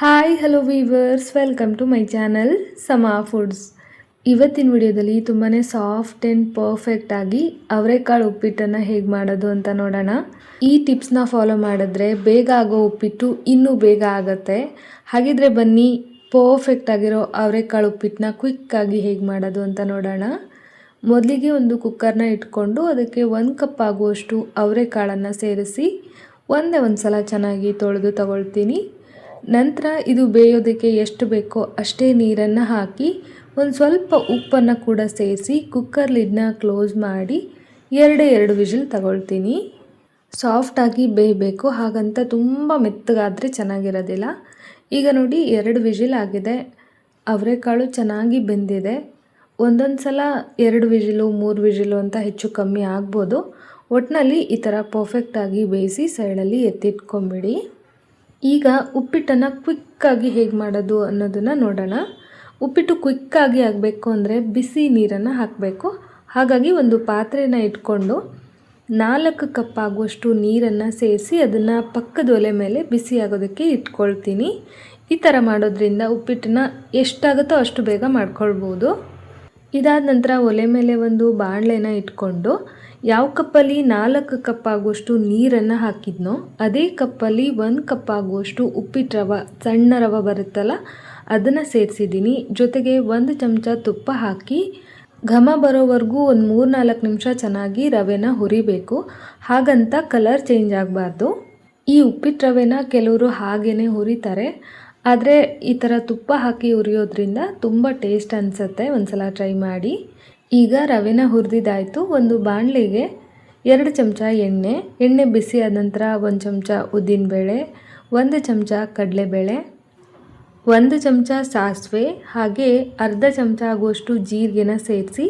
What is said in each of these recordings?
Hi hello viewers welcome to my channel Sama foods ಇವತ್ತಿನ ವಿಡಿಯೋದಲ್ಲಿ ತುಂಬಾ ಸಾಫ್ಟ್ ಆ್ಯಂಡ್ ಪರ್ಫೆಕ್ಟ್ ಆಗಿ ಅವರೆಕಾಳು ಉಪ್ಪಿಟ್ಟನ್ನು ಹೇಗೆ ಮಾಡೋದು ಅಂತ ನೋಡೋಣ. ಈ ಟಿಪ್ಸ್ನ ಫಾಲೋ ಮಾಡಿದ್ರೆ ಬೇಗ ಆಗೋ ಉಪ್ಪಿಟ್ಟು ಇನ್ನೂ ಬೇಗ ಆಗುತ್ತೆ. ಹಾಗಿದ್ರೆ ಬನ್ನಿ ಪರ್ಫೆಕ್ಟ್ ಆಗಿರೋ ಅವರೆಕಾಳು ಉಪ್ಪಿಟ್ಟನ್ನ ಕ್ವಿಕ್ಕಾಗಿ ಹೇಗೆ ಮಾಡೋದು ಅಂತ ನೋಡೋಣ. ಮೊದಲಿಗೆ ಒಂದು ಕುಕ್ಕರ್ನ ಇಟ್ಕೊಂಡು ಅದಕ್ಕೆ ಒಂದು ಕಪ್ ಆಗುವಷ್ಟು ಅವರೆಕಾಳನ್ನು ಸೇರಿಸಿ ಒಂದೇ ಒಂದು ಸಲ ಚೆನ್ನಾಗಿ ತೊಳೆದು ತಗೊಳ್ತೀನಿ. ನಂತರ ಇದು ಬೇಯೋದಕ್ಕೆ ಎಷ್ಟು ಬೇಕೋ ಅಷ್ಟೇ ನೀರನ್ನು ಹಾಕಿ ಒಂದು ಸ್ವಲ್ಪ ಉಪ್ಪನ್ನು ಕೂಡ ಸೇರಿಸಿ ಕುಕ್ಕರ್ ಲಿಡ್ನ ಕ್ಲೋಸ್ ಮಾಡಿ ಎರಡೇ ಎರಡು ವಿಷಲ್ ತಗೊಳ್ತೀನಿ. ಸಾಫ್ಟಾಗಿ ಬೇಯಬೇಕು, ಹಾಗಂತ ತುಂಬ ಮೆತ್ತಗಾದರೆ ಚೆನ್ನಾಗಿರೋದಿಲ್ಲ. ಈಗ ನೋಡಿ ಎರಡು ವಿಷಿಲ್ ಆಗಿದೆ. ಅವರೆಕಾಳು ಚೆನ್ನಾಗಿ ಬೆಂದಿದೆ. ಒಂದೊಂದು ಸಲ ಎರಡು ವಿಷಿಲು ಮೂರು ವಿಷಿಲು ಅಂತ ಹೆಚ್ಚು ಕಮ್ಮಿ ಆಗ್ಬೋದು. ಒಟ್ಟಿನಲ್ಲಿ ಈ ಥರ ಪರ್ಫೆಕ್ಟಾಗಿ ಬೇಯಿಸಿ ಸೈಡಲ್ಲಿ ಎತ್ತಿಟ್ಕೊಂಬಿಡಿ. ಈಗ ಉಪ್ಪಿಟ್ಟನ್ನು ಕ್ವಿಕ್ಕಾಗಿ ಹೇಗೆ ಮಾಡೋದು ಅನ್ನೋದನ್ನು ನೋಡೋಣ. ಉಪ್ಪಿಟ್ಟು ಕ್ವಿಕ್ಕಾಗಿ ಆಗಬೇಕು ಅಂದರೆ ಬಿಸಿ ನೀರನ್ನು ಹಾಕಬೇಕು. ಹಾಗಾಗಿ ಒಂದು ಪಾತ್ರೆನ ಇಟ್ಕೊಂಡು ನಾಲ್ಕು ಕಪ್ ಆಗುವಷ್ಟು ನೀರನ್ನು ಸೇರಿಸಿ ಅದನ್ನು ಪಕ್ಕದ ಒಲೆ ಮೇಲೆ ಬಿಸಿ ಆಗೋದಕ್ಕೆ ಇಟ್ಕೊಳ್ತೀನಿ. ಈ ಥರ ಮಾಡೋದ್ರಿಂದ ಉಪ್ಪಿಟ್ಟನ್ನ ಎಷ್ಟಾಗುತ್ತೋ ಅಷ್ಟು ಬೇಗ ಮಾಡ್ಕೊಳ್ಬೋದು. ಇದಾದ ನಂತರ ಒಲೆ ಮೇಲೆ ಒಂದು ಬಾಣಲೆನ ಇಟ್ಕೊಂಡು ಯಾವ ಕಪ್ಪಲ್ಲಿ ನಾಲ್ಕು ಕಪ್ ಆಗುವಷ್ಟು ನೀರನ್ನು ಹಾಕಿದ್ನೋ, ಅದೇ ಕಪ್ಪಲ್ಲಿ ಒಂದು ಕಪ್ ಆಗುವಷ್ಟು ಉಪ್ಪಿಟ್ಟು ರವೆ, ಸಣ್ಣ ರವೆ ಬರುತ್ತಲ್ಲ, ಅದನ್ನು ಸೇರಿಸಿದ್ದೀನಿ ಜೊತೆಗೆ ಒಂದು ಚಮಚ ತುಪ್ಪ ಹಾಕಿ, ಘಮ ಬರೋವರೆಗೂ ಒಂದು ಮೂರು ನಾಲ್ಕು ನಿಮಿಷ ಚೆನ್ನಾಗಿ ರವೆನ ಹುರಿಬೇಕು. ಹಾಗಂತ ಕಲರ್ ಚೇಂಜ್ ಆಗಬಾರ್ದು. ಈ ಉಪ್ಪಿಟ್ಟು ರವೆನ ಕೆಲವರು ಹಾಗೇ ಹುರಿತಾರೆ. ಆದರೆ ಈ ಥರ ತುಪ್ಪ ಹಾಕಿ ಹುರಿಯೋದ್ರಿಂದ ತುಂಬ ಟೇಸ್ಟ್ ಅನಿಸುತ್ತೆ. ಒಂದು ಸಲ ಟ್ರೈ ಮಾಡಿ. ಈಗ ರವೆನ ಹುರಿದಿದ್ದಾಯಿತು ಒಂದು ಬಾಣಲೆಗೆ ಎರಡು ಚಮಚ ಎಣ್ಣೆ ಎಣ್ಣೆ ಬಿಸಿ ಆದ ನಂತರ ಒಂದು ಚಮಚ ಉದ್ದಿನಬೇಳೆ, ಒಂದು ಚಮಚ ಕಡಲೆಬೇಳೆ, ಒಂದು ಚಮಚ ಸಾಸಿವೆ, ಹಾಗೆ ಅರ್ಧ ಚಮಚ ಆಗುವಷ್ಟು ಜೀರಿಗೆನ ಸೇರಿಸಿ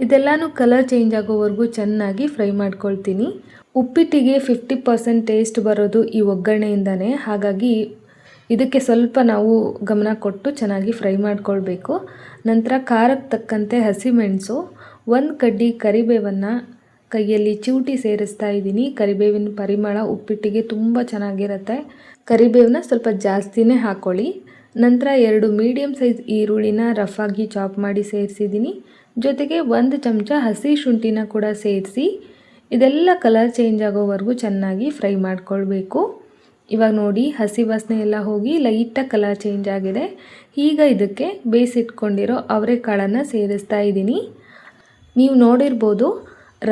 ಇದೆಲ್ಲನೂ ಕಲರ್ ಚೇಂಜ್ ಆಗೋವರೆಗೂ ಚೆನ್ನಾಗಿ ಫ್ರೈ ಮಾಡ್ಕೊಳ್ತೀನಿ. ಉಪ್ಪಿಟ್ಟಿಗೆ ಫಿಫ್ಟಿ ಪರ್ಸೆಂಟ್ ಟೇಸ್ಟ್ ಬರೋದು ಈ ಒಗ್ಗರಣೆಯಿಂದನೇ. ಹಾಗಾಗಿ ಇದಕ್ಕೆ ಸ್ವಲ್ಪ ನಾವು ಗಮನ ಕೊಟ್ಟು ಚೆನ್ನಾಗಿ ಫ್ರೈ ಮಾಡಿಕೊಳ್ಬೇಕು. ನಂತರ ಖಾರಕ್ಕೆ ತಕ್ಕಂತೆ ಹಸಿಮೆಣಸು ಒಂದು ಕಡ್ಡಿ ಕರಿಬೇವನ್ನು ಕೈಯಲ್ಲಿ ಚಿವುಟಿ ಸೇರಿಸ್ತಾ ಇದ್ದೀನಿ. ಕರಿಬೇವಿನ ಪರಿಮಳ ಉಪ್ಪಿಟ್ಟಿಗೆ ತುಂಬ ಚೆನ್ನಾಗಿರುತ್ತೆ. ಕರಿಬೇವನ್ನ ಸ್ವಲ್ಪ ಜಾಸ್ತಿನೇ ಹಾಕ್ಕೊಳ್ಳಿ ನಂತರ ಎರಡು ಮೀಡಿಯಮ್ ಸೈಜ್ ಈರುಳ್ಳಿನ ರಫಾಗಿ ಚಾಪ್ ಮಾಡಿ ಸೇರಿಸಿದ್ದೀನಿ. ಜೊತೆಗೆ ಒಂದು ಚಮಚ ಹಸಿ ಶುಂಠಿನ ಕೂಡ ಸೇರಿಸಿ, ಇದೆಲ್ಲ ಕಲರ್ ಚೇಂಜ್ ಆಗೋವರೆಗೂ ಚೆನ್ನಾಗಿ ಫ್ರೈ ಮಾಡ್ಕೊಳ್ಬೇಕು. ಇವಾಗ ನೋಡಿ ಹಸಿ ವಾಸನೆ ಎಲ್ಲ ಹೋಗಿ ಲೈಟಾಗಿ ಕಲರ್ ಚೇಂಜ್ ಆಗಿದೆ. ಈಗ ಇದಕ್ಕೆ ಬೇಯಿಸಿಟ್ಕೊಂಡಿರೋ ಅವರೆಕಾಳನ್ನು ಸೇರಿಸ್ತಾ ಇದ್ದೀನಿ. ನೀವು ನೋಡಿರ್ಬೋದು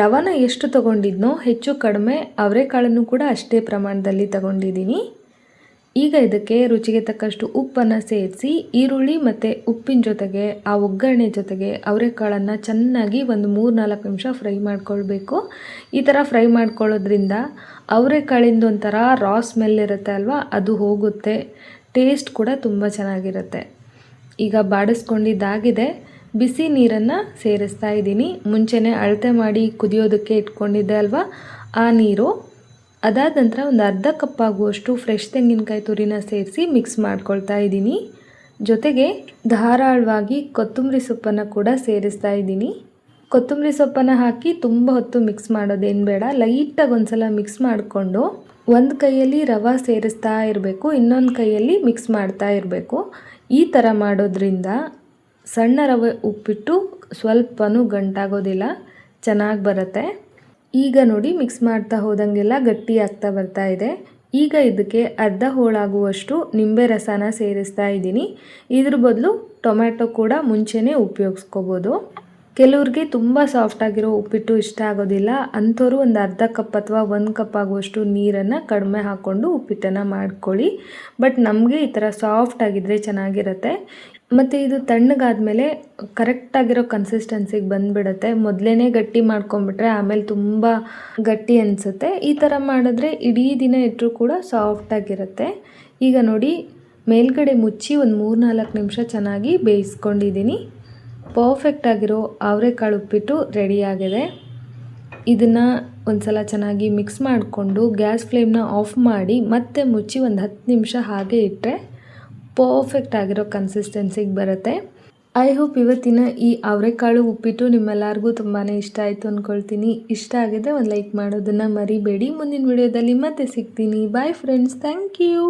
ರವನ ಎಷ್ಟು ತಗೊಂಡಿದ್ನೋ ಹೆಚ್ಚು ಕಡಿಮೆ ಅವರೆಕಾಳನ್ನು ಕೂಡ ಅಷ್ಟೇ ಪ್ರಮಾಣದಲ್ಲಿ ತಗೊಂಡಿದ್ದೀನಿ. ಈಗ ಇದಕ್ಕೆ ರುಚಿಗೆ ತಕ್ಕಷ್ಟು ಉಪ್ಪನ್ನು ಸೇರಿಸಿ ಈರುಳ್ಳಿ ಮತ್ತು ಉಪ್ಪಿನ ಜೊತೆಗೆ, ಆ ಒಗ್ಗರಣೆ ಜೊತೆಗೆ ಅವರೆಕಾಳನ್ನು ಚೆನ್ನಾಗಿ ಒಂದು ಮೂರು ನಾಲ್ಕು ನಿಮಿಷ ಫ್ರೈ ಮಾಡ್ಕೊಳ್ಬೇಕು. ಈ ಥರ ಫ್ರೈ ಮಾಡ್ಕೊಳ್ಳೋದ್ರಿಂದ ಅವರೆಕಾಳಿಂದ ಒಂಥರ ರಾ ಸ್ಮೆಲ್ ಇರುತ್ತೆ ಅಲ್ವಾ? ಅದು ಹೋಗುತ್ತೆ. ಟೇಸ್ಟ್ ಕೂಡ ತುಂಬ ಚೆನ್ನಾಗಿರುತ್ತೆ. ಈಗ ಬಾಡಿಸ್ಕೊಂಡಿದ್ದಾಗಿದೆ. ಬಿಸಿ ನೀರನ್ನು ಸೇರಿಸ್ತಾ ಇದ್ದೀನಿ. ಮುಂಚೆನೇ ಅಳತೆ ಮಾಡಿ ಕುದಿಯೋದಕ್ಕೆ ಇಟ್ಕೊಂಡಿದ್ದೆ ಅಲ್ವಾ? ಆ ನೀರು ಅದಾದ ನಂತರ ಒಂದು ಅರ್ಧ ಕಪ್ ಆಗುವಷ್ಟು ಫ್ರೆಶ್ ತೆಂಗಿನಕಾಯಿ ತುರಿನ ಸೇರಿಸಿ ಮಿಕ್ಸ್ ಮಾಡ್ಕೊಳ್ತಾ ಇದ್ದೀನಿ. ಜೊತೆಗೆ ಧಾರಾಳವಾಗಿ ಕೊತ್ತಂಬರಿ ಸೊಪ್ಪನ್ನು ಕೂಡ ಸೇರಿಸ್ತಾ ಇದ್ದೀನಿ. ಕೊತ್ತಂಬರಿ ಸೊಪ್ಪನ್ನು ಹಾಕಿ ತುಂಬ ಹೊತ್ತು ಮಿಕ್ಸ್ ಮಾಡೋದೇನು ಬೇಡ ಲೈಟಾಗಿ ಒಂದು ಸಲ ಮಿಕ್ಸ್ ಮಾಡಿಕೊಂಡು ಒಂದು ಕೈಯಲ್ಲಿ ರವೆ ಸೇರಿಸ್ತಾ ಇರಬೇಕು, ಇನ್ನೊಂದು ಕೈಯಲ್ಲಿ ಮಿಕ್ಸ್ ಮಾಡ್ತಾ ಇರಬೇಕು. ಈ ಥರ ಮಾಡೋದ್ರಿಂದ ಸಣ್ಣ ರವೆ ಉಪ್ಪಿಟ್ಟು ಸ್ವಲ್ಪನೂ ಗಂಟಾಗೋದಿಲ್ಲ, ಚೆನ್ನಾಗಿ ಬರುತ್ತೆ. ಈಗ ನೋಡಿ ಮಿಕ್ಸ್ ಮಾಡ್ತಾ ಹೋದಂಗೆಲ್ಲ ಗಟ್ಟಿ ಆಗ್ತಾ ಬರ್ತಾ ಇದೆ. ಈಗ ಇದಕ್ಕೆ ಅರ್ಧ ಹೋಳಾಗುವಷ್ಟು ನಿಂಬೆ ರಸನ ಸೇರಿಸ್ತಾ ಇದ್ದೀನಿ. ಇದ್ರ ಬದಲು ಟೊಮ್ಯಾಟೊ ಕೂಡ ಮುಂಚೆನೇ ಉಪಯೋಗಿಸ್ಕೋಬೋದು. ಕೆಲವ್ರಿಗೆ ತುಂಬ ಸಾಫ್ಟಾಗಿರೋ ಉಪ್ಪಿಟ್ಟು ಇಷ್ಟ ಆಗೋದಿಲ್ಲ. ಅಂಥವ್ರು ಒಂದು ಅರ್ಧ ಕಪ್ ಅಥವಾ ಒಂದು ಕಪ್ ಆಗುವಷ್ಟು ನೀರನ್ನು ಕಡಿಮೆ ಹಾಕ್ಕೊಂಡು ಉಪ್ಪಿಟ್ಟನ್ನು ಮಾಡ್ಕೊಳ್ಳಿ. ಬಟ್ ನಮಗೆ ಈ ಥರ ಸಾಫ್ಟ್ ಆಗಿದ್ದರೆ ಚೆನ್ನಾಗಿರುತ್ತೆ. ಮತ್ತು ಇದು ತಣ್ಣಗಾದ್ಮೇಲೆ ಕರೆಕ್ಟಾಗಿರೋ ಕನ್ಸಿಸ್ಟೆನ್ಸಿಗೆ ಬಂದುಬಿಡತ್ತೆ. ಮೊದಲೇ ಗಟ್ಟಿ ಮಾಡ್ಕೊಂಬಿಟ್ರೆ ಆಮೇಲೆ ತುಂಬ ಗಟ್ಟಿ ಅನಿಸುತ್ತೆ. ಈ ಥರ ಮಾಡಿದ್ರೆ ಇಡೀ ದಿನ ಇಟ್ಟರೂ ಕೂಡ ಸಾಫ್ಟಾಗಿರುತ್ತೆ ಈಗ ನೋಡಿ, ಮೇಲ್ಗಡೆ ಮುಚ್ಚಿ ಒಂದು ಮೂರು ನಾಲ್ಕು ನಿಮಿಷ ಚೆನ್ನಾಗಿ ಬೇಯಿಸ್ಕೊಂಡಿದ್ದೀನಿ. ಪರ್ಫೆಕ್ಟಾಗಿರೋ ಅವರೆಕಾಳು ಉಪ್ಪಿಟ್ಟು ರೆಡಿಯಾಗಿದೆ ಇದನ್ನು ಒಂದು ಸಲ ಚೆನ್ನಾಗಿ ಮಿಕ್ಸ್ ಮಾಡಿಕೊಂಡು ಗ್ಯಾಸ್ ಫ್ಲೇಮ್ನ ಆಫ್ ಮಾಡಿ ಮತ್ತೆ ಮುಚ್ಚಿ ಒಂದು ಹತ್ತು ನಿಮಿಷ ಹಾಗೆ ಇಟ್ಟರೆ ಪರ್ಫೆಕ್ಟ್ ಆಗಿರೋ ಕನ್ಸಿಸ್ಟೆನ್ಸಿಗೆ ಬರುತ್ತೆ. ಐ ಹೋಪ್ ಇವತ್ತಿನ ಈ ಅವರೆಕಾಳು ಉಪ್ಪಿಟ್ಟು ನಿಮ್ಮೆಲ್ಲರಿಗೂ ತುಂಬಾ ಇಷ್ಟ ಆಯಿತು ಅಂದ್ಕೊಳ್ತೀನಿ ಇಷ್ಟ ಆಗಿದೆ ಒಂದು ಲೈಕ್ ಮಾಡೋದನ್ನು ಮರಿಬೇಡಿ. ಮುಂದಿನ ವಿಡಿಯೋದಲ್ಲಿ ಮತ್ತೆ ಸಿಗ್ತೀನಿ. Bye friends thank you